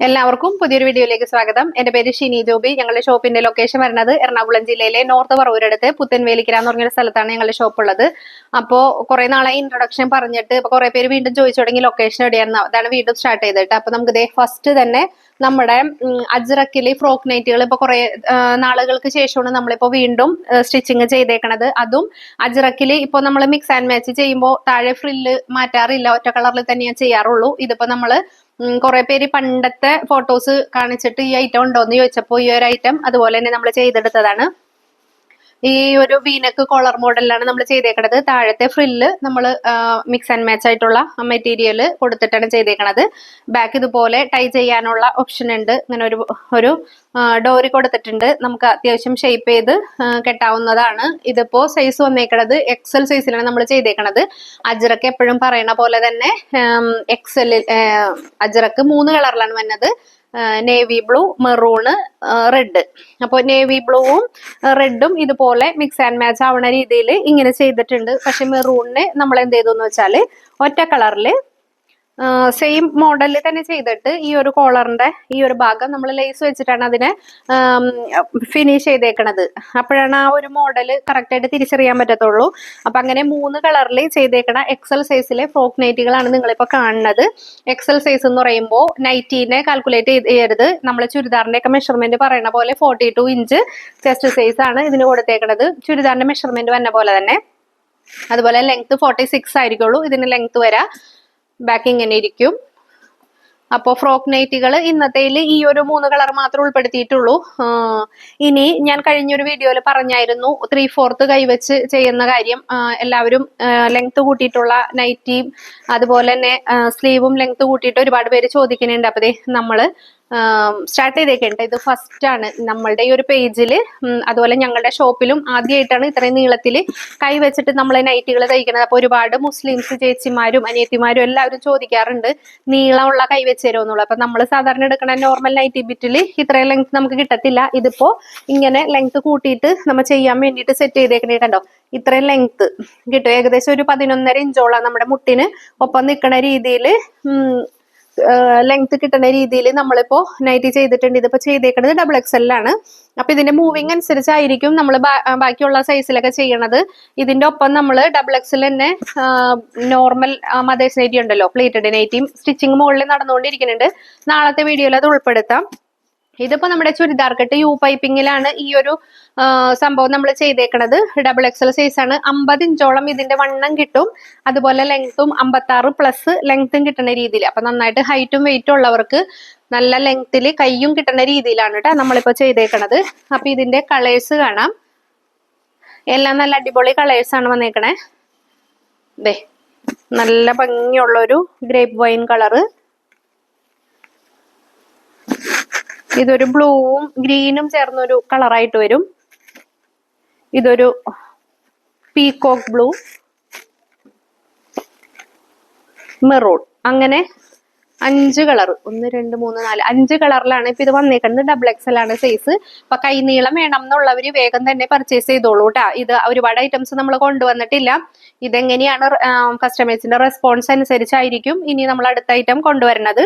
എല്ലാവർക്കും പുതിയൊരു വീഡിയോയിലേക്ക് സ്വാഗതം. എന്റെ പേര് ഷിനി ജോബി. ഞങ്ങളുടെ ഷോപ്പിന്റെ ലൊക്കേഷൻ വരുന്നത് എറണാകുളം ജില്ലയിലെ നോർത്ത് പറവൂരടുത്ത് പുത്തൻവേലിക്കര എന്ന് പറഞ്ഞൊരു സ്ഥലത്താണ് ഞങ്ങളുടെ ഷോപ്പ് ഉള്ളത്. അപ്പോ കുറെ നാളെ ഇൻട്രൊഡക്ഷൻ പറഞ്ഞിട്ട് ഇപ്പൊ കുറെ പേര് വീണ്ടും ചോദിച്ചു തുടങ്ങി ലൊക്കേഷൻ എവിടെയാണ് അതാണ് വീണ്ടും സ്റ്റാർട്ട് ചെയ്തിട്ട് അപ്പൊ നമുക്ക് ഇതേ ഫസ്റ്റ് തന്നെ നമ്മുടെ അജ്രക്കിൽ ഫ്രോക്ക് നൈറ്റുകൾ ഇപ്പൊ കുറെ നാളുകൾക്ക് ശേഷമാണ് നമ്മളിപ്പോ വീണ്ടും സ്റ്റിച്ചിങ് ചെയ്തേക്കണത്. അതും അജ്രക്കിൽ ഇപ്പൊ നമ്മൾ മിക്സ് ആൻഡ് മാച്ച് ചെയ്യുമ്പോൾ താഴെ ഫ്രില്ല് മാറ്റാറില്ല. ഒറ്റ കളറിൽ തന്നെയാണ് ചെയ്യാറുള്ളൂ. ഇതിപ്പോ നമ്മൾ ഉം, കുറെ പേര് പണ്ടത്തെ ഫോട്ടോസ് കാണിച്ചിട്ട് ഈ ഐറ്റം ഉണ്ടോ എന്ന് ചോദിച്ചപ്പോൾ ഈ ഒരു ഐറ്റം അതുപോലെ തന്നെ നമ്മൾ ചെയ്തെടുത്തതാണ്. ഈ ഒരു വീനക്ക് കോളർ മോഡലിലാണ് നമ്മൾ ചെയ്തേക്കണത്. താഴത്തെ ഫ്രില്ല് നമ്മൾ മിക്സ് ആൻഡ് മാച്ച് ആയിട്ടുള്ള മെറ്റീരിയൽ കൊടുത്തിട്ടാണ് ചെയ്തേക്കണത്. ബാക്ക് ഇതുപോലെ ടൈ ചെയ്യാനുള്ള ഓപ്ഷൻ ഉണ്ട്. ഇങ്ങനെ ഒരു ഒരു ഡോറി കൊടുത്തിട്ടുണ്ട്. നമുക്ക് അത്യാവശ്യം ഷേപ്പ് ചെയ്ത് കെട്ടാവുന്നതാണ്. ഇതിപ്പോ സൈസ് വന്നേക്കണത് എക്സൽ സൈസിലാണ് നമ്മൾ ചെയ്തേക്കണത്. അജറക്ക് എപ്പോഴും പറയണ പോലെ തന്നെ എക്സൽ അജറക്ക് മൂന്ന് കളറിലാണ് വന്നത്. നേവി ബ്ലൂ മെറൂണ് റെഡ് അപ്പോൾ നേവി ബ്ലൂവും റെഡും ഇതുപോലെ മിക്സ് ആൻഡ് മാച്ച് ആവുന്ന രീതിയിൽ ഇങ്ങനെ ചെയ്തിട്ടുണ്ട്. പക്ഷെ മെറൂണിന് നമ്മൾ എന്ത് ചെയ്തു എന്ന് വെച്ചാൽ ഒറ്റ കളറിൽ സെയിം മോഡലിൽ തന്നെ ചെയ്തിട്ട് ഈ ഒരു കോളറിന്റെ ഈ ഒരു ഭാഗം നമ്മൾ ലേസ് വെച്ചിട്ടാണ് അതിനെ ഫിനിഷ് ചെയ്തേക്കണത്. അപ്പോഴാണ് ആ ഒരു മോഡൽ കറക്റ്റായിട്ട് തിരിച്ചറിയാൻ പറ്റത്തുള്ളൂ. അപ്പൊ അങ്ങനെ മൂന്ന് കളറിൽ ചെയ്തേക്കണ എക്സൽ സൈസിലെ ഫ്രോക്ക് നൈറ്റികളാണ് നിങ്ങളിപ്പോൾ കാണുന്നത്. എക്സൽ സൈസ് എന്ന് പറയുമ്പോൾ നൈറ്റീനെ കാൽക്കുലേറ്റ് ചെയ്യരുത്. നമ്മൾ ചുരിദാറിന്റെ ഒക്കെ മെഷർമെന്റ് പറയുന്ന പോലെ forty two inch chest size ആണ് ഇതിന് കൊടുത്തേക്കണത്. ചുരിദാറിന്റെ മെഷർമെന്റ് വന്ന പോലെ തന്നെ. അതുപോലെ ലെങ്ത് ഫോർട്ടി സിക്സ് ആയിരിക്കുള്ളൂ. ഇതിന് ലെങ്ത് വരാ. ബാക്ക് ഇങ്ങനെ ഇരിക്കും. അപ്പോൾ ഫ്രോക്ക് നൈറ്റുകൾ ഇന്നത്തേൽ ഈ ഒരു മൂന്ന് കളർ മാത്രം ഉൾപ്പെടുത്തിയിട്ടുള്ളൂ. ഇനി ഞാൻ കഴിഞ്ഞൊരു വീഡിയോയിൽ പറഞ്ഞായിരുന്നു ത്രീ ഫോർത്ത് കൈവച്ച് ചെയ്യുന്ന കാര്യം. എല്ലാവരും ലെങ്ത് കൂട്ടിയിട്ടുള്ള നൈറ്റിയും അതുപോലെ തന്നെ സ്ലീവും ലെങ്ത് കൂട്ടിയിട്ട് ഒരുപാട് പേര് ചോദിക്കുന്നുണ്ട്. അപ്പോൾ നമ്മൾ സ്റ്റാർട്ട് ചെയ്തേക്കേണ്ട ഇത് ഫസ്റ്റ് ആണ് നമ്മളുടെ ഈ ഒരു പേജിൽ അതുപോലെ ഞങ്ങളുടെ ഷോപ്പിലും ആദ്യമായിട്ടാണ് ഇത്രയും നീളത്തിൽ കൈ വെച്ചിട്ട് നമ്മൾ നൈറ്റുകൾ തയ്ക്കുന്നത് അപ്പോൾ ഒരുപാട് മുസ്ലിംസ് ചേച്ചിമാരും അനിയത്തിമാരും എല്ലാവരും ചോദിക്കാറുണ്ട് നീളമുള്ള കൈ വെച്ച് തരുമെന്നുള്ളൂ അപ്പൊ നമ്മൾ സാധാരണ എടുക്കുന്ന നോർമൽ നൈറ്റി ബിറ്റിൽ ഇത്രയും ലെങ്ത് നമുക്ക് കിട്ടത്തില്ല. ഇതിപ്പോ ഇങ്ങനെ ലെങ്ത് കൂട്ടിയിട്ട് നമ്മൾ ചെയ്യാൻ വേണ്ടിയിട്ട് സെറ്റ് ചെയ്തേക്കണേ കണ്ടോ? ഇത്രയും ലെങ്ത് കിട്ടും. ഏകദേശം ഒരു പതിനൊന്നര ഇഞ്ചോളം നമ്മുടെ മുട്ടിന് ഒപ്പം നിൽക്കുന്ന രീതിയിൽ ലെങ്ത് കിട്ടുന്ന രീതിയിൽ നമ്മളിപ്പോ നൈറ്റി ചെയ്തിട്ടുണ്ട്. ഇതിപ്പോ ചെയ്തേക്കുന്നത് ഡബിൾ എക്സ് ആണ്. അപ്പൊ ഇതിന്റെ മൂവിങ് അനുസരിച്ചായിരിക്കും നമ്മൾ ബാക്കിയുള്ള സൈസിലൊക്കെ ചെയ്യണത്. ഇതിന്റെ ഒപ്പം നമ്മൾ ഡബിൾ എക്സിൽ തന്നെ നോർമൽ മദേഴ്സ് നൈറ്റി ഉണ്ടല്ലോ. പ്ലേറ്റഡ് നൈറ്റിയും സ്റ്റിച്ചിങ് മുകളിൽ നടന്നുകൊണ്ടിരിക്കുന്നുണ്ട്. നാളത്തെ വീഡിയോയിൽ അത് ഉൾപ്പെടുത്താം. ഇതിപ്പോ നമ്മുടെ ചുരിദാർ കെട്ട് യു പൈപ്പിങ്ങിലാണ് ഈ ഒരു സംഭവം നമ്മൾ ചെയ്തേക്കണത്. ഡബിൾ എക്സൽ സൈസ് ആണ്. അമ്പത് ഇഞ്ചോളം ഇതിന്റെ വണ്ണം കിട്ടും. അതുപോലെ ലെങ്ത്തും അമ്പത്താറ് പ്ലസ് ലെങ്ത്തും കിട്ടുന്ന രീതിയിൽ അപ്പൊ നന്നായിട്ട് ഹൈറ്റും വെയിറ്റും ഉള്ളവർക്ക് നല്ല ലെങ്ത്തിൽ കൈയും കിട്ടുന്ന രീതിയിലാണ് കേട്ടോ നമ്മളിപ്പോ ചെയ്തേക്കണത്. അപ്പൊ ഇതിന്റെ കളേഴ്സ് കാണാം. എല്ലാം നല്ല അടിപൊളി കളേഴ്സ് ആണ് വന്നേക്കണേ. ദേ നല്ല ഭംഗിയുള്ളൊരു ഗ്രേപ്പ് വൈൻ കളറ് ഇതൊരു ബ്ലൂവും ഗ്രീനും ചേർന്നൊരു കളറായിട്ട് വരും. ഇതൊരു പീകോക്ക് ബ്ലൂ മെറൂൺ അങ്ങനെ അഞ്ച് കളർ ഒന്ന് രണ്ട് മൂന്ന് നാല് അഞ്ച് കളറിലാണ് ഇപ്പൊ ഇത് വന്നേക്കുന്നത്. ഡബിൾ എക്സൽ ആണ് സൈസ് അപ്പൊ കൈനീളം വേണം എന്നുള്ളവര് വേഗം തന്നെ പർച്ചേസ് ചെയ്തോളൂ കേട്ടാ ഇത് ഒരുപാട് ഐറ്റംസ് നമ്മൾ കൊണ്ടുവന്നിട്ടില്ല. ഇതെങ്ങനെയാണ് കസ്റ്റമേഴ്സിന്റെ റെസ്പോൺസ് അനുസരിച്ചായിരിക്കും ഇനി നമ്മൾ അടുത്ത ഐറ്റം കൊണ്ടുവരുന്നത്.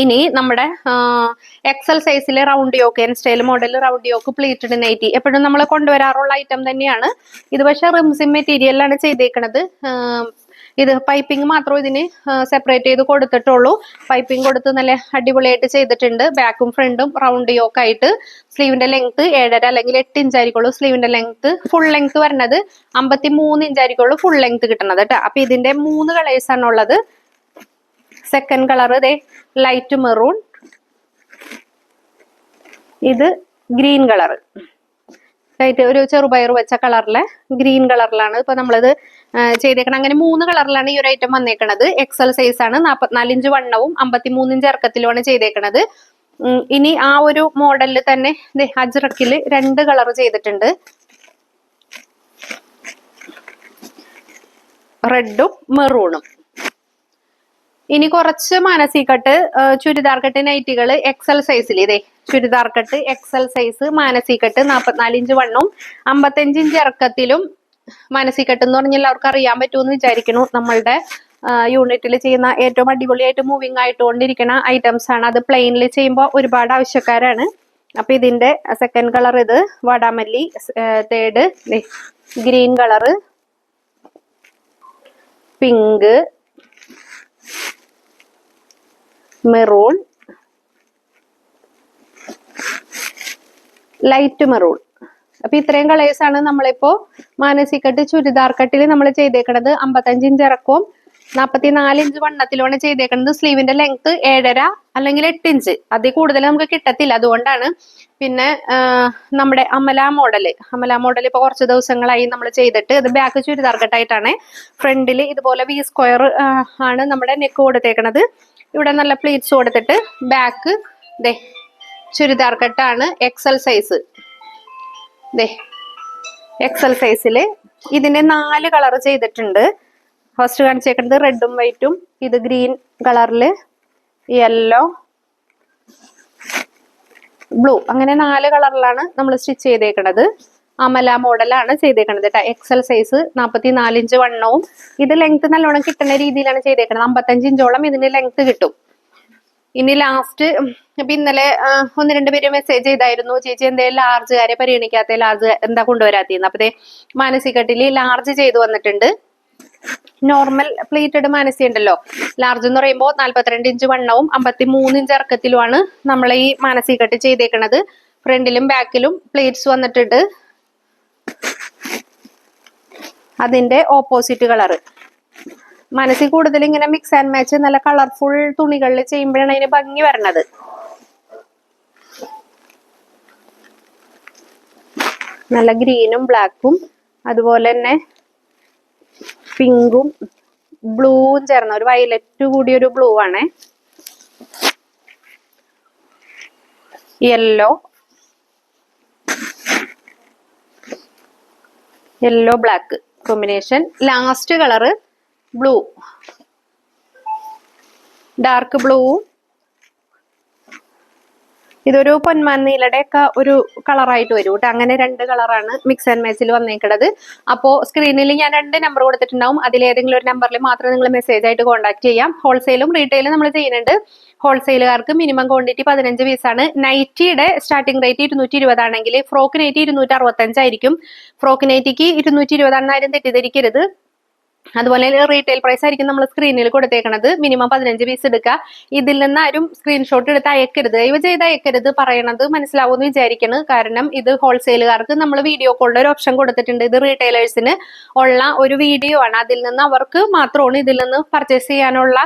ഇനി നമ്മുടെ എക്സൽ സൈസിൽ round yoke N style model round yoke pleated nighty എപ്പോഴും നമ്മൾ കൊണ്ടുവരാറുള്ള ഐറ്റം തന്നെയാണ്. ഇത് പക്ഷെ റിംസിം മെറ്റീരിയലാണ് ചെയ്തേക്കുന്നത് ഇത് പൈപ്പിംഗ് മാത്രം ഇതിന് സെപ്പറേറ്റ് ചെയ്ത് കൊടുത്തിട്ടുള്ളൂ. പൈപ്പിംഗ് കൊടുത്ത് നല്ല അടിപൊളിയായിട്ട് ചെയ്തിട്ടുണ്ട്. ബാക്കും ഫ്രണ്ടും റൗണ്ട് യോക്ക് ആയിട്ട്. സ്ലീവിന്റെ ലെങ്ത് ഏഴര അല്ലെങ്കിൽ എട്ട് ഇഞ്ച് ആയിരിക്കുള്ളൂ സ്ലീവിന്റെ ലെങ്ത് ഫുൾ ലെങ്ത് വരുന്നത് അമ്പത്തി മൂന്ന് ഇഞ്ച് ആയിരിക്കുള്ളൂ ഫുൾ ലെങ്ത് കിട്ടുന്നത് കേട്ടോ അപ്പൊ ഇതിന്റെ മൂന്ന് കളേഴ്സ് ആണുള്ളത് സെക്കൻഡ് കളർ ഇതേ ലൈറ്റ് മെറൂൺ ഇത് ഗ്രീൻ കളർ ലൈറ്റ് ഒരു ചെറുപയർ വെച്ച കളറിലെ ഗ്രീൻ കളറിലാണ് ഇപ്പൊ നമ്മളിത് ചെയ്തേക്കണം അങ്ങനെ മൂന്ന് കളറിലാണ് ഈ ഒരു ഐറ്റം വന്നേക്കണത്. എക്സൽ സൈസ് ആണ്. നാൽപ്പത്തിനാല് ഇഞ്ച് വണ്ണവും അമ്പത്തിമൂന്ന് ഇഞ്ച് ഇറക്കത്തിലുമാണ് ചെയ്തേക്കണത്. ഇനി ആ ഒരു മോഡലിൽ തന്നെ ദേ അജ്രക്കിൽ രണ്ട് കളർ ചെയ്തിട്ടുണ്ട്. റെഡും മെറൂണും ഇനി കുറച്ച് മാനസികട്ട് ചുരിദാർ കട്ട് നൈറ്റികൾ എക്സൽ സൈസിൽ ഇതേ ചുരിദാർ കട്ട് എക്സൽ സൈസ് മാനസികട്ട് നാൽപ്പത്തിനാല് ഇഞ്ച് വണ്ണും അമ്പത്തഞ്ച് ഇഞ്ച് ഇറക്കത്തിലും മാനസികട്ട് എന്ന് പറഞ്ഞാൽ അവർക്ക് അറിയാൻ പറ്റുമെന്ന് വിചാരിക്കുന്നു. നമ്മളുടെ യൂണിറ്റിൽ ചെയ്യുന്ന ഏറ്റവും അടിപൊളിയായിട്ട് മൂവിങ് ആയിട്ടുകൊണ്ടിരിക്കുന്ന ഐറ്റംസ് ആണ്. അത് പ്ലെയിനിൽ ചെയ്യുമ്പോൾ ഒരുപാട് ആവശ്യക്കാരാണ്. അപ്പൊ ഇതിന്റെ സെക്കൻഡ് കളർ ഇത് വാടാമല്ലി third green colour pink maroon. Light maroon. അപ്പൊ ഇത്രയും കളേഴ്സ് ആണ് നമ്മളിപ്പോ മാനസികട്ട് ചുരിദാർ കട്ടിൽ നമ്മൾ ചെയ്തേക്കണത് അമ്പത്തഞ്ച് ഇഞ്ച് ഇറക്കവും നാപ്പത്തിനാല് ഇഞ്ച് വണ്ണത്തിലുമാണ് ചെയ്തേക്കുന്നത് സ്ലീവിന്റെ ലെങ്ത് ഏഴര അല്ലെങ്കിൽ എട്ട് ഇഞ്ച് അതിൽ കൂടുതൽ നമുക്ക് കിട്ടത്തില്ല. അതുകൊണ്ടാണ് പിന്നെ നമ്മുടെ അമല മോഡൽ അമല മോഡൽ ഇപ്പൊ കുറച്ച് ദിവസങ്ങളായി നമ്മൾ ചെയ്തിട്ട് ഇത് ബാക്ക് ചുരിദാർ കട്ടായിട്ടാണ് ഫ്രണ്ടിൽ ഇതുപോലെ വി സ്ക്വയർ ആണ് നമ്മുടെ നെക്ക് കൊടുത്തേക്കണത്. ഇവിടെ നല്ല പ്ലീറ്റ്സ് കൊടുത്തിട്ട് ബാക്ക് ദേ ചുരിദാർ കട്ടാണ് എക്സൽ സൈസ് ദേ എക്സൽ സൈസിൽ ഇതിന് നാല് കളർ ചെയ്തിട്ടുണ്ട്. ഫസ്റ്റ് കാണിച്ചേക്കുന്നത് റെഡും വൈറ്റും ഇത് ഗ്രീൻ കളറിൽ യെല്ലോ ബ്ലൂ അങ്ങനെ നാല് കളറിലാണ് നമ്മൾ സ്റ്റിച്ച് ചെയ്തേക്കുന്നത് അമല മോഡലാണ് ചെയ്തേക്കുന്നത് കേട്ടോ എക്സൽ സൈസ് നാൽപ്പത്തി നാല് ഇഞ്ച് വണ്ണവും. ഇത് ലെങ്ത് നല്ലോണം കിട്ടുന്ന രീതിയിലാണ് ചെയ്തേക്കുന്നത് അമ്പത്തഞ്ച് ഇഞ്ചോളം ഇതിന് ലെങ്ത് കിട്ടും. ഇനി ലാസ്റ്റ് ഇപ്പൊ ഇന്നലെ ഒന്ന് രണ്ട് പേര് മെസ്സേജ് ചെയ്തായിരുന്നു. ചേച്ചി ലാർജ് ലാർജുകാരെ പരിഗണിക്കാത്ത? ലാർജ് എന്താ കൊണ്ടുവരാത്തിന്ന്? അപ്പത്തെ മാനസികട്ടിൽ ലാർജ് ചെയ്തു വന്നിട്ടുണ്ട്. നോർമൽ പ്ലേറ്റഡ് മാനസി ഉണ്ടല്ലോ. ലാർജ് എന്ന് പറയുമ്പോൾ നാല്പത്തിരണ്ട് ഇഞ്ച് വണ്ണവും അമ്പത്തി മൂന്ന് ഇഞ്ച് ഇറക്കത്തിലുമാണ് നമ്മൾ ഈ മാനസി കട്ട് ചെയ്തേക്കണത്. ഫ്രണ്ടിലും ബാക്കിലും പ്ലേറ്റ്സ് വന്നിട്ടുണ്ട്. അതിന്റെ ഓപ്പോസിറ്റ് കളറ് മനസ്സിൽ കൂടുതൽ ഇങ്ങനെ മിക്സ് ആൻഡ് മാച്ച് നല്ല കളർഫുൾ തുണികളിൽ ചെയ്യുമ്പോഴാണ് അതിന് ഭംഗി വരണത്. നല്ല ഗ്രീനും ബ്ലാക്കും അതുപോലെ തന്നെ പിങ്കും ബ്ലൂവും ചേർന്ന ഒരു വയലറ്റ് കൂടിയ ഒരു ബ്ലൂ ആണേ. Yellow. Yellow black combination. Last colour blue. Dark ബ്ലൂവും ഇതൊരു പൊന്മാനീലയുടെ ഒക്കെ ഒരു കളറായിട്ട് വരും കേട്ടോ. അങ്ങനെ രണ്ട് കളറാണ് മിക്സ് ആൻഡ് മാച്ചിൽ വന്നേക്കണത്. അപ്പോൾ സ്ക്രീനിൽ ഞാൻ രണ്ട് നമ്പർ കൊടുത്തിട്ടുണ്ടാവും. അതിലേതെങ്കിലും ഒരു നമ്പറിൽ മാത്രം നിങ്ങൾ മെസ്സേജ് ആയിട്ട് കോൺടാക്ട് ചെയ്യാം. ഹോൾസെയിലും റീറ്റെയിലും നമ്മൾ ചെയ്യുന്നുണ്ട്. ഹോൾസെയിലുകാർക്ക് മിനിമം ക്വാണ്ടിറ്റി പതിനഞ്ച് പീസാണ് നൈറ്റിയുടെ സ്റ്റാർട്ടിംഗ് റേറ്റ് ഇരുന്നൂറ്റി ഇരുപതാണെങ്കിൽ ഫ്രോക്ക് നൈറ്റി ഇരുന്നൂറ്റി അറുപത്തഞ്ചായിരിക്കും ഫ്രോക്ക് നൈറ്റിക്ക് ഇരുന്നൂറ്റി ഇരുപതാണെന്നാരും തെറ്റിദ്ധരിക്കരുത്. അതുപോലെ റീറ്റെയിൽ പ്രൈസ് ആയിരിക്കും നമ്മൾ സ്ക്രീനിൽ കൊടുത്തേക്കണത്. മിനിമം പതിനഞ്ച് പീസ് എടുക്കുക ഇതിൽ നിന്ന് ആരും സ്ക്രീൻഷോട്ട് എടുത്ത് അയക്കരുത്. ദയവ് ചെയ്ത് അയക്കരുത്. പറയണത് മനസ്സിലാവുമെന്ന് വിചാരിക്കണം. കാരണം ഇത് ഹോൾസെയിലുകാർക്ക് നമ്മൾ വീഡിയോ കോളിൽ ഒരു ഓപ്ഷൻ കൊടുത്തിട്ടുണ്ട്. ഇത് റീറ്റെയിലേഴ്സിന് ഉള്ള ഒരു വീഡിയോ ആണ്. അതിൽ നിന്ന് അവർക്ക് മാത്രമാണ് ഇതിൽ നിന്ന് പർച്ചേസ് ചെയ്യാനുള്ള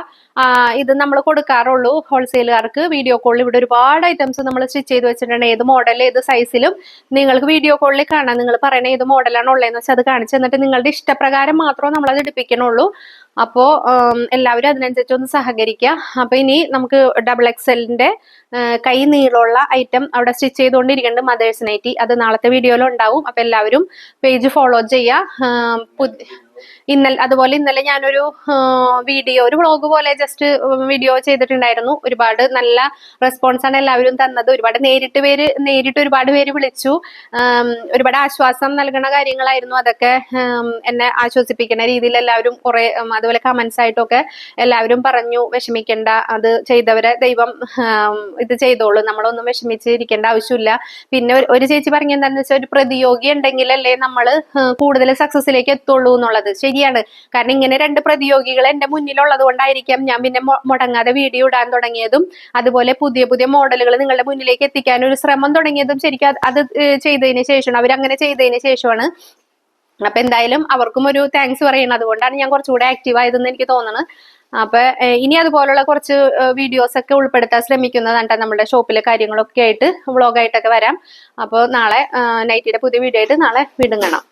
ഇത് നമ്മൾ കൊടുക്കാറുള്ളൂ. ഹോൾസെയിലുകാർക്ക് വീഡിയോ കോളിൽ ഇവിടെ ഒരുപാട് ഐറ്റംസ് നമ്മൾ സ്റ്റിച്ച് ചെയ്ത് വെച്ചിട്ടുണ്ട്. ഏത് മോഡൽ ഏത് സൈസിലും നിങ്ങൾക്ക് വീഡിയോ കോളിൽ കാണാം. നിങ്ങൾ പറയണ ഏത് മോഡലാണ് ഉള്ളതെന്ന് വെച്ചാൽ അത് കാണിച്ചു തന്നിട്ട് നിങ്ങളുടെ ഇഷ്ടപ്രകാരം മാത്രം നമ്മൾ അപ്പോ അപ്പോൾ എല്ലാവരും അതിനനുസരിച്ച് ഒന്ന് സഹകരിക്കുക. അപ്പോൾ ഇനി നമുക്ക് ഡബിൾ എക്സലിന്റെ കൈ നീളമുള്ള ഐറ്റം അവിടെ സ്റ്റിച്ച് ചെയ്തുകൊണ്ടിരിക്കുന്നുണ്ട് മദേഴ്സ് നൈറ്റി അത് നാളത്തെ വീഡിയോയിലുണ്ടാവും അപ്പോൾ എല്ലാവരും പേജ് ഫോളോ ചെയ്യുക. ഇന്നലെ അതുപോലെ ഇന്നലെ ഞാനൊരു വീഡിയോ ഒരു വ്ളോഗ് പോലെ ജസ്റ്റ് വീഡിയോ ചെയ്തിട്ടുണ്ടായിരുന്നു. ഒരുപാട് നല്ല റെസ്പോൺസാണ് എല്ലാവരും തന്നത്. ഒരുപാട് നേരിട്ട് പേര് നേരിട്ട് ഒരുപാട് പേര് വിളിച്ചു. ഒരുപാട് ആശ്വാസം നൽകുന്ന കാര്യങ്ങളായിരുന്നു അതൊക്കെ. എന്നെ ആശ്വസിപ്പിക്കുന്ന രീതിയിൽ എല്ലാവരും കുറെ അതുപോലെ കമന്റ്സ് ആയിട്ടൊക്കെ എല്ലാവരും പറഞ്ഞു വിഷമിക്കേണ്ട. അത് ചെയ്തവരെ ദൈവം ഇത് ചെയ്തോളൂ. നമ്മളൊന്നും വിഷമിച്ചിരിക്കേണ്ട ആവശ്യമില്ല. പിന്നെ ഒരു ചേച്ചി പറഞ്ഞെന്താണെന്ന് വെച്ചാൽ ഒരു പ്രതിയോഗി ഉണ്ടെങ്കിലല്ലേ നമ്മൾ കൂടുതൽ സക്സസിലേക്ക് എത്തുള്ളൂ എന്നുള്ളത്. ശരിയാണ്. കാരണം ഇങ്ങനെ രണ്ട് പ്രതിയോഗികൾ എന്റെ മുന്നിലുള്ളത് കൊണ്ടായിരിക്കാം ഞാൻ പിന്നെ മുടങ്ങാതെ വീഡിയോ ഇടാൻ തുടങ്ങിയതും അതുപോലെ പുതിയ പുതിയ മോഡലുകൾ നിങ്ങളുടെ മുന്നിലേക്ക് എത്തിക്കാൻ ഒരു ശ്രമം തുടങ്ങിയതും ശരിക്കും അത് അത് ചെയ്തതിന് ശേഷമാണ്. അവരങ്ങനെ ചെയ്തതിന് ശേഷമാണ്. അപ്പൊ എന്തായാലും അവർക്കും ഒരു താങ്ക്സ് പറയണം. അതുകൊണ്ടാണ് ഞാൻ കുറച്ചുകൂടെ ആക്റ്റീവ് ആയതെന്ന് എനിക്ക് തോന്നുന്നത് അപ്പൊ ഇനി അതുപോലുള്ള കുറച്ച് വീഡിയോസ് ഒക്കെ ഉൾപ്പെടുത്താൻ ശ്രമിക്കുന്നതാണ് നമ്മുടെ ഷോപ്പിലെ കാര്യങ്ങളൊക്കെ ആയിട്ട് വ്ളോഗായിട്ടൊക്കെ വരാം. അപ്പോൾ നാളെ നൈറ്റിയുടെ പുതിയ വീഡിയോ ആയിട്ട് നാളെ വീണ്ടും കാണാം.